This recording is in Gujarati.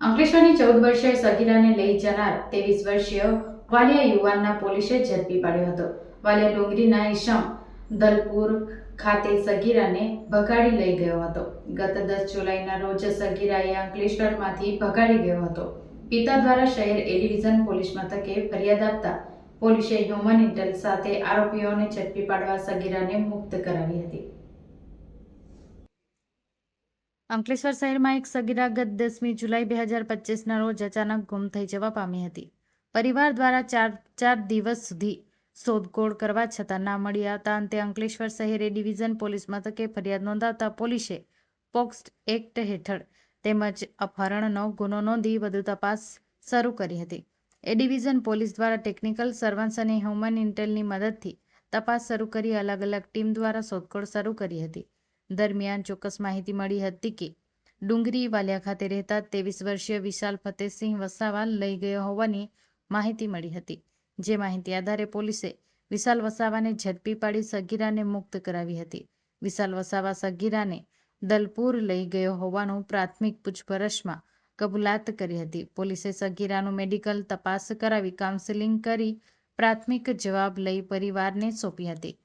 અંકલેશ્વરની ચૌદ વર્ષીય સગીરાને લઈ જનાર ત્રેવીસ વર્ષીય વાલિયા યુવાનના પોલીસે ઝડપી પાડ્યો હતો. વાલિયા ડુંગરીના ઈશમ દલપુર ખાતે સગીરાને ભગાડી લઈ ગયો હતો. ગત દસ જુલાઈના રોજ સગીરાએ અંકલેશ્વરમાંથી ભગાડી ગયો હતો. પિતા દ્વારા શહેર એ ડિવિઝન પોલીસ મથકે ફરિયાદ આપતા પોલીસે હ્યુમન ઇન્ટેલ સાથે આરોપીઓને ઝડપી પાડવા સગીરાને મુક્ત કરાવી હતી. અંકલેશ્વર શહેરમાં એક સગીરા ગત દસમી જુલાઈ બે હજાર પચીસના રોજ અચાનક ગુમ થઈ જવા પામી હતી. પરિવાર દ્વારા ચાર ચાર દિવસ સુધી શોધખોળ કરવા છતાં ના મળી આવતા અંતે અંકલેશ્વર શહેરે ડિવિઝન પોલીસ મથકે ફરિયાદ નોંધાવતા પોલીસે પોક્સ એક્ટ હેઠળ તેમજ અપહરણનો ગુનો નોંધી વધુ તપાસ શરૂ કરી હતી. એ ડિવિઝન પોલીસ દ્વારા ટેકનિકલ સર્વન્સ અને હ્યુમન ઇન્ટેલની મદદથી તપાસ શરૂ કરી અલગ અલગ ટીમ દ્વારા શોધખોળ શરૂ કરી હતી. દરમિયાન ચોક્કસ માહિતી મળી હતી કે ડુંગરી વાલિયા ખાતે રહેતા ત્રેવીસ વર્ષીય વિશાલ ફતેહસિંહ વસાવા લઈ ગયો હોવાની માહિતી મળી હતી. જે માહિતી આધારે પોલીસે વિશાલ વસાવાને ઝડપી પાડી સગીરાને મુક્ત કરાવી હતી. વિશાલ વસાવા સગીરાને દલપુર લઈ ગયો હોવાનું પ્રાથમિક પૂછપરછમાં કબૂલાત કરી હતી. પોલીસે સગીરાનું મેડિકલ તપાસ કરાવી કાઉન્સેલિંગ કરી પ્રાથમિક જવાબ લઈ પરિવારને સોંપી હતી.